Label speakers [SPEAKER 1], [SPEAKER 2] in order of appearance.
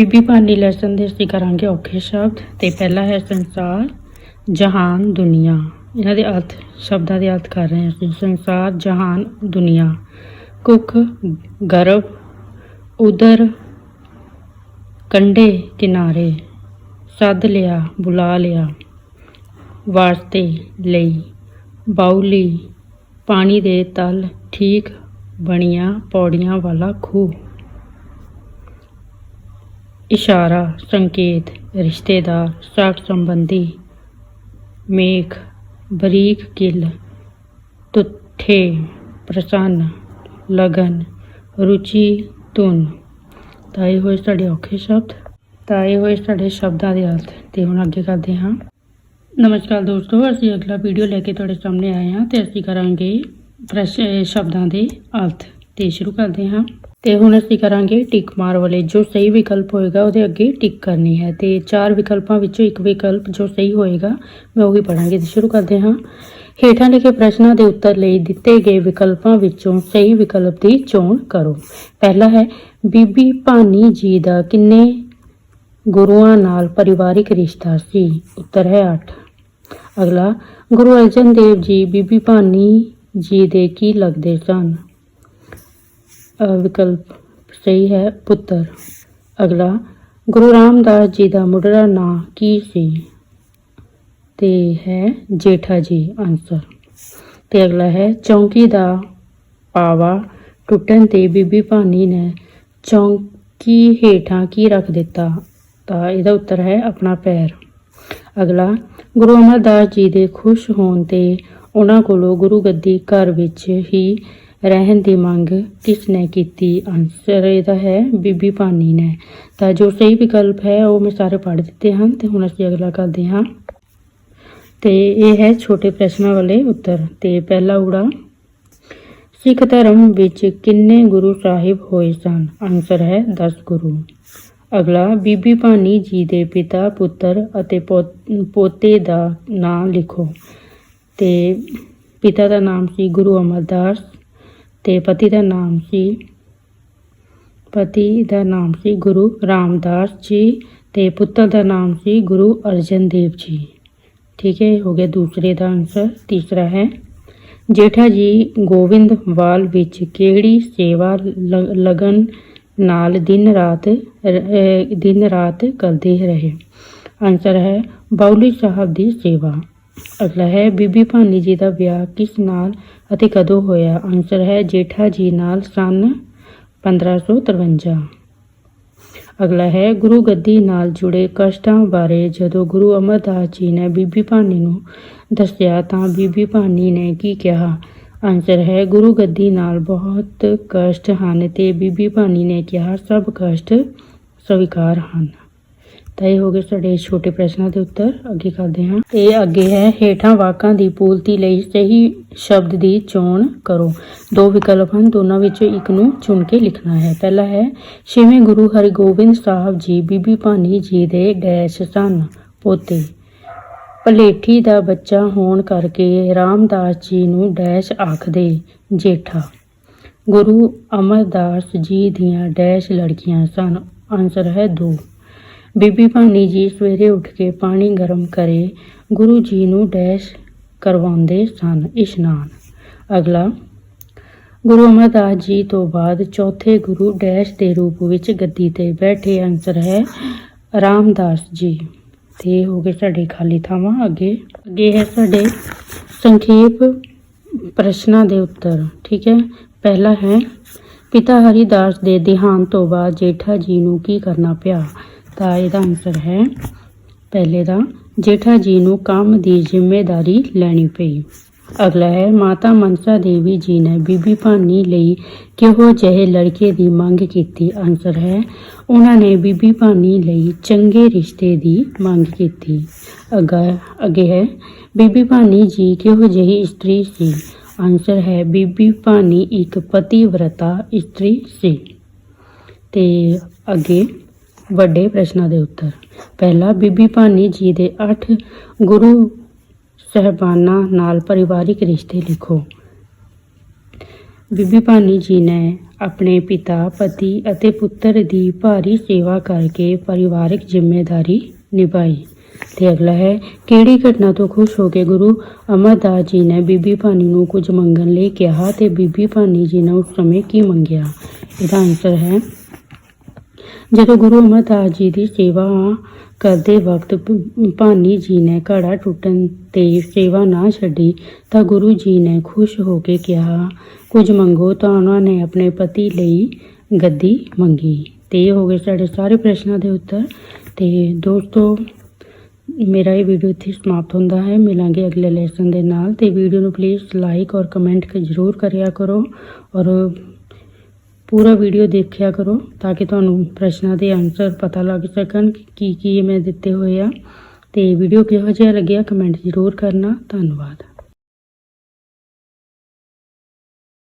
[SPEAKER 1] Bibi Bhani lesson ਦੇ ਅਸੀਂ ਕਰਾਂਗੇ ਔਖੇ ਸ਼ਬਦ ਤੇ ਪਹਿਲਾ ਹੈ ਸੰਸਾਰ, ਜਹਾਨ, ਦੁਨੀਆ। ਇਹਨਾਂ ਦੇ ਅਰਥ, ਸ਼ਬਦਾਂ ਦੇ ਅਰਥ ਕਰ ਰਹੇ ਹਾਂ ਅਸੀਂ। ਸੰਸਾਰ, ਜਹਾਨ, ਦੁਨੀਆ। ਕੁੱਖ ਗਰਭ ਉਦਰ ਕੰਡੇ ਕਿਨਾਰੇ। ਸੱਦ ਲਿਆ, ਬੁਲਾ ਲਿਆ। ਵਾਸਤੇ ਲਈ ਬਾਉਲੀ ਪਾਣੀ ਦੇ ਤਲ, ਠੀਕ ਬਣੀਆਂ, ਪੌੜੀਆਂ ਵਾਲਾ ਖੂਹ। ਇਸ਼ਾਰਾ, ਸੰਕੇਤ, ਰਿਸ਼ਤੇਦਾਰ, ਸਾਖ ਸੰਬੰਧੀ, ਮੇਖ, ਬਰੀਕ ਕਿਲ ਤੁੱਠੇ, ਪ੍ਰਸੰਨ, ਲਗਨ, ਰੁਚੀ, ਧੁਨ। ਤਾਂ ਇਹ ਹੋਏ ਸਾਡੇ ਔਖੇ ਸ਼ਬਦ ਤਾਂ ਇਹ ਹੋਏ ਸਾਡੇ ਸ਼ਬਦਾਂ ਦੇ ਅਰਥ। ਤੇ ਹੁਣ ਅੱਗੇ ਕਰਦੇ ਹਾਂ। ਨਮਸਕਾਰ ਦੋਸਤੋ, ਅਸੀਂ ਅਗਲਾ ਵੀਡੀਓ ਲੈ ਕੇ ਤੁਹਾਡੇ ਸਾਹਮਣੇ ਆਏ ਹਾਂ ਤੇ ਅਸੀਂ ਕਰਾਂਗੇ ਪ੍ਰਸ਼ ਸ਼ਬਦਾਂ ਦੇ ਅਰਥ। ਤੇ ਸ਼ੁਰੂ ਕਰਦੇ ਹਾਂ। ਤੇ ਹੁਣ ਅਸੀਂ ਕਰਾਂਗੇ ਟਿਕ ਮਾਰ ਵਾਲੇ। ਜੋ ਸਹੀ ਵਿਕਲਪ ਹੋਏਗਾ, ਉਹਦੇ ਅੱਗੇ ਟਿਕ ਕਰਨੀ ਹੈ। ਤੇ ਚਾਰ ਵਿਕਲਪਾਂ ਵਿੱਚੋਂ ਇੱਕ ਵਿਕਲਪ ਜੋ ਸਹੀ ਹੋਏਗਾ, ਮੈਂ ਉਹੀ ਪੜਾਂਗੇ ਤੇ ਸ਼ੁਰੂ ਕਰਦੇ ਹਾਂ। ਹੇਠਾਂ ਲਿਖੇ ਪ੍ਰਸ਼ਨਾਂ ਦੇ ਉੱਤਰ ਲਈ ਦਿੱਤੇ ਗਏ ਵਿਕਲਪਾਂ ਵਿੱਚੋਂ ਸਹੀ ਵਿਕਲਪ ਦੀ ਚੋਣ ਕਰੋ। ਪਹਿਲਾ ਹੈ, ਬੀਬੀ ਭਾਨੀ ਜੀ ਦਾ ਕਿੰਨੇ ਗੁਰੂਆਂ ਨਾਲ ਪਰਿਵਾਰਿਕ ਰਿਸ਼ਤਾ ਸੀ? ਉੱਤਰ ਹੈ 8 ਅਗਲਾ, ਗੁਰੂ ਅਰਜਨ ਦੇਵ ਜੀ, ਬੀਬੀ ਭਾਨੀ ਜੀ ਦੇ ਕੀ ਲੱਗਦੇ ਸਨ? ਵਿਕਲਪ ਸਹੀ ਹੈ, ਪੁੱਤਰ। ਅਗਲਾ, ਗੁਰੂ ਰਾਮਦਾਸ ਜੀ ਦਾ ਮੁੱਢਲਾ ਨਾਂ ਕੀ ਸੀ? ਤੇ ਹੈ ਜੇਠਾ ਜੀ ਆਨਸਰ ਤੇ ਅਗਲਾ ਹੈ, ਚੌਂਕੀ ਦਾ ਪਾਵਾ ਟੁੱਟਣ ਤੇ ਬੀਬੀ ਭਾਨੀ ਨੇ ਚੌਂਕੀ ਹੇਠਾਂ ਕੀ ਰੱਖ ਦਿੱਤਾ? ਤਾਂ ਇਹਦਾ ਉੱਤਰ ਹੈ, ਆਪਣਾ ਪੈਰ। ਅਗਲਾ, ਗੁਰੂ ਅਮਰਦਾਸ ਜੀ ਦੇ ਖੁਸ਼ ਹੋਣ ਤੇ ਉਹਨਾਂ ਕੋਲੋਂ ਗੁਰੂ ਗੱਦੀ ਘਰ ਵਿੱਚ ਹੀ ਰਹਿਣ ਦੀ ਮੰਗ ਕਿਸ ਨੇ ਕੀਤੀ ਆਨਸਰ ਇਹਦਾ ਹੈ, ਬੀਬੀ ਭਾਨੀ ਨੇ। ਤਾਂ ਜੋ ਸਹੀ ਵਿਕਲਪ ਹੈ, ਉਹ ਮੈਂ ਸਾਰੇ ਪੜ੍ਹ ਦਿੱਤੇ ਹਨ ਤੇ ਹੁਣ ਅਸੀਂ ਅਗਲਾ ਕਰਦੇ ਹਾਂ। ਤੇ ਇਹ ਹੈ ਛੋਟੇ ਪ੍ਰਸ਼ਨਾਂ ਵਾਲੇ ਉੱਤਰ। ਤੇ ਪਹਿਲਾ ਉੜਾ ਸਿੱਖ ਧਰਮ ਵਿੱਚ ਕਿੰਨੇ ਗੁਰੂ ਸਾਹਿਬ ਹੋਏ ਸਨ? ਆਨਸਰ ਹੈ 10 ਗੁਰੂ। ਅਗਲਾ, ਬੀਬੀ ਭਾਨੀ ਜੀ ਦੇ ਪਿਤਾ, ਪੁੱਤਰ ਅਤੇ ਪੋ- ਪੋਤੇ ਦਾ ਨਾਮ ਲਿਖੋ। ਤੇ ਪਿਤਾ ਦਾ ਨਾਮ ਸੀ ਗੁਰੂ ਅਮਰਦਾਸ। ਤੇ ਪਤੀ ਦਾ ਨਾਮ ਸੀ ਪਤੀ ਦਾ ਨਾਮ ਸੀ ਗੁਰੂ ਰਾਮਦਾਸ ਜੀ ਤੇ ਪੁੱਤਰ ਦਾ ਨਾਮ ਸੀ ਗੁਰੂ ਅਰਜਨ ਦੇਵ ਜੀ। ਠੀਕ ਹੈ, ਹੋ ਗਿਆ ਦੂਸਰੇ ਦਾ ਆਨਸਰ ਤੀਸਰਾ ਹੈ, ਜੇਠਾ ਜੀ ਗੋਬਿੰਦਵਾਲ ਵਿੱਚ ਕਿਹੜੀ ਸੇਵਾ ਲ- ਲਗਨ ਨਾਲ ਦਿਨ ਰਾਤ ਦਿਨ ਰਾਤ ਕਰਦੇ ਰਹੇ? ਆਨਸਰ ਹੈ, ਬਾਉਲੀ ਸਾਹਿਬ ਦੀ ਸੇਵਾ। ਅਗਲਾ ਹੈ, ਬੀਬੀ ਭਾਨੀ ਜੀ ਦਾ ਵਿਆਹ ਕਿਸ ਨਾਲ ਅਤੇ ਕਦੋਂ ਹੋਇਆ? ਆਨਸਰ ਹੈ, ਜੇਠਾ ਜੀ ਨਾਲ ਸਨ 1553 ਅਗਲਾ ਹੈ, ਗੁਰੂ ਗੱਦੀ ਨਾਲ ਜੁੜੇ ਕਸ਼ਟਾਂ ਬਾਰੇ। ਜਦੋਂ ਗੁਰੂ ਅਮਰਦਾਸ ਜੀ ਨੇ ਬੀਬੀ ਭਾਨੀ ਨੂੰ ਦੱਸਿਆ ਤਾਂ ਬੀਬੀ ਭਾਨੀ ਨੇ ਕੀ ਕਿਹਾ? ਆਨਸਰ ਹੈ, ਗੁਰੂ ਗੱਦੀ ਨਾਲ ਬਹੁਤ ਕਸ਼ਟ ਹਨ ਤੇ ਬੀਬੀ ਭਾਨੀ ਨੇ ਕਿਹਾ, ਸਭ ਕਸ਼ਟ ਸਵੀਕਾਰ ਹਨ। ਤਾਂ ਇਹ ਹੋ ਗਏ ਸਾਡੇ ਛੋਟੇ ਪ੍ਰਸ਼ਨਾਂ ਦੇ ਉੱਤਰ, ਅੱਗੇ ਕਰਦੇ ਹਾਂ। ਇਹ ਅੱਗੇ ਹੈ, ਹੇਠਾਂ ਵਾਕਾਂ ਦੀ ਪੂਰਤੀ ਲਈ ਸਹੀ ਸ਼ਬਦ ਦੀ ਚੋਣ ਕਰੋ। ਦੋ ਵਿਕਲਪ ਹਨ, ਦੋਨਾਂ ਵਿੱਚੋਂ ਇੱਕ ਨੂੰ ਚੁਣ ਕੇ ਲਿਖਣਾ ਹੈ। ਪਹਿਲਾ ਹੈ, ਛੇਵੇਂ ਗੁਰੂ ਹਰਿਗੋਬਿੰਦ ਸਾਹਿਬ ਜੀ, ਬੀਬੀ ਭਾਨੀ ਜੀ ਦੇ ਡੈਸ਼ ਸਨ ਪੋਤੇ। ਪਲੇਠੀ ਦਾ ਬੱਚਾ ਹੋਣ ਕਰਕੇ ਰਾਮਦਾਸ ਜੀ ਨੂੰ ਡੈਸ਼ ਆਖਦੇ ਜੇਠਾ। ਗੁਰੂ ਅਮਰਦਾਸ ਜੀ ਦੀਆਂ ਡੈਸ਼ ਲੜਕੀਆਂ ਸਨ। ਆਨਸਰ ਹੈ 2 ਬੀਬੀ ਭਾਨੀ ਜੀ ਸਵੇਰੇ ਉੱਠ ਕੇ ਪਾਣੀ ਗਰਮ ਕਰੇ, ਗੁਰੂ ਜੀ ਨੂੰ ਡੈਸ਼ ਕਰਵਾਉਂਦੇ ਸਨ ਇਸ਼ਨਾਨ। ਅਗਲਾ, ਗੁਰੂ ਅਮਰਦਾਸ ਜੀ ਤੋਂ ਬਾਅਦ ਚੌਥੇ ਗੁਰੂ ਡੈਸ਼ ਦੇ ਰੂਪ ਵਿੱਚ ਗੱਦੀ ਤੇ ਬੈਠੇ ਆਨਸਰ ਹੈ ਰਾਮਦਾਸ ਜੀ। ਤੇ ਹੋ ਗਏ ਸਾਡੇ ਖਾਲੀ ਥਾਵਾਂ, ਅੱਗੇ ਅੱਗੇ ਹੈ ਸਾਡੇ ਸੰਖੇਪ ਪ੍ਰਸ਼ਨਾਂ ਦੇ ਉੱਤਰ, ਠੀਕ ਹੈ? ਪਹਿਲਾ ਹੈ, ਪਿਤਾ ਹਰੀਦਾਸ ਦੇ ਦੇਹਾਂਤ ਤੋਂ ਬਾਅਦ ਜੇਠਾ ਜੀ ਨੂੰ ਕੀ ਕਰਨਾ ਪਿਆ? ਤਾਂ ਇਹਦਾ ਆਨਸਰ ਹੈ ਪਹਿਲੇ ਦਾ, ਜੇਠਾ ਜੀ ਨੂੰ ਕੰਮ ਦੀ ਜ਼ਿੰਮੇਵਾਰੀ ਲੈਣੀ ਪਈ। ਅਗਲਾ ਹੈ, ਮਾਤਾ ਮਨਸਾ ਦੇਵੀ ਜੀ ਨੇ ਬੀਬੀ ਭਾਨੀ ਲਈ ਕਿਹੋ ਜਿਹੇ ਲੜਕੇ ਦੀ ਮੰਗ ਕੀਤੀ? ਆਨਸਰ ਹੈ, ਉਹਨਾਂ ਨੇ ਬੀਬੀ ਭਾਨੀ ਲਈ ਚੰਗੇ ਰਿਸ਼ਤੇ ਦੀ ਮੰਗ ਕੀਤੀ। ਅਗਾ ਅੱਗੇ ਹੈ, ਬੀਬੀ ਭਾਨੀ ਜੀ ਕਿਹੋ ਜਿਹੀ ਇਸਤਰੀ ਸੀ? ਆਨਸਰ ਹੈ, ਬੀਬੀ ਭਾਨੀ ਇੱਕ ਪਤੀਵਰਤਾ ਇਸਤਰੀ ਸੀ। ਤੇ ਅੱਗੇ ਵੱਡੇ ਪ੍ਰਸ਼ਨਾਂ ਦੇ ਉੱਤਰ। ਪਹਿਲਾ, ਬੀਬੀ ਭਾਨੀ ਜੀ ਦੇ 8 ਗੁਰੂ ਸਹਿਬਾਨਾਂ ਨਾਲ ਪਰਿਵਾਰਿਕ ਰਿਸ਼ਤੇ ਲਿਖੋ। ਬੀਬੀ ਭਾਨੀ ਜੀ ਨੇ ਆਪਣੇ ਪਿਤਾ, ਪਤੀ ਅਤੇ ਪੁੱਤਰ ਦੀ ਭਾਰੀ ਸੇਵਾ ਕਰਕੇ ਪਰਿਵਾਰਕ ਜ਼ਿੰਮੇਵਾਰੀ ਨਿਭਾਈ ਤੇ ਅਗਲਾ ਹੈ, ਕਿਹੜੀ ਘਟਨਾ ਤੋਂ ਖੁਸ਼ ਹੋ ਕੇ ਗੁਰੂ ਅਮਰਦਾਸ ਜੀ ਨੇ ਬੀਬੀ ਭਾਨੀ ਨੂੰ ਕੁਝ ਮੰਗਣ ਲਈ ਕਿਹਾ ਤੇ ਬੀਬੀ ਭਾਨੀ ਜੀ ਨੇ ਉਸ ਸਮੇਂ ਕੀ ਮੰਗਿਆ? ਇਹਦਾ ਆਨਸਰ ਹੈ ਜਦੋਂ ਗੁਰੂ ਅਮਰਦਾਸ ਜੀ ਦੀ ਸੇਵਾ ਕਰਦੇ ਵਕਤ ਭਾਨੀ ਜੀ ਨੇ ਘੜਾ ਟੁੱਟਣ ਤੇ ਸੇਵਾ ਨਾ ਛੱਡੀ ਤਾਂ ਗੁਰੂ ਜੀ ਨੇ ਖੁਸ਼ ਹੋ ਕੇ ਕਿਹਾ, ਕੁਝ ਮੰਗੋ ਤਾਂ ਉਹਨਾਂ ਨੇ ਆਪਣੇ ਪਤੀ ਲਈ ਗੱਦੀ ਮੰਗੀ। ਤੇ ਇਹ ਹੋ ਗਏ ਸਾਡੇ ਸਾਰੇ ਪ੍ਰਸ਼ਨਾਂ ਦੇ ਉੱਤਰ। ਤੇ ਦੋਸਤੋ, ਮੇਰਾ ਇਹ ਵੀਡੀਓ ਇੱਥੇ ਸਮਾਪਤ ਹੁੰਦਾ ਹੈ। ਮਿਲਾਂਗੇ ਅਗਲੇ ਲੈਸਨ ਦੇ ਨਾਲ। ਤੇ ਵੀਡੀਓ ਨੂੰ ਪਲੀਜ਼ ਲਾਈਕ ਔਰ ਕਮੈਂਟ ਜ਼ਰੂਰ ਕਰਿਆ ਕਰੋ। ਔਰ ਪੂਰਾ ਵੀਡੀਓ ਦੇਖਿਆ ਕਰੋ ਤਾਂ ਕਿ ਤੁਹਾਨੂੰ ਪ੍ਰਸ਼ਨਾਂ ਦੇ ਆਨਸਰ ਪਤਾ ਲੱਗ ਸਕਣ ਕਿ ਕੀ ਕੀ ਮੈਂ ਦਿੱਤੇ ਹੋਏ ਆ। ਤੇ ਵੀਡੀਓ ਕਿਹੋ ਜਿਹਾ ਲੱਗਿਆ ਕਮੈਂਟ ਜ਼ਰੂਰ ਕਰਨਾ। ਧੰਨਵਾਦ।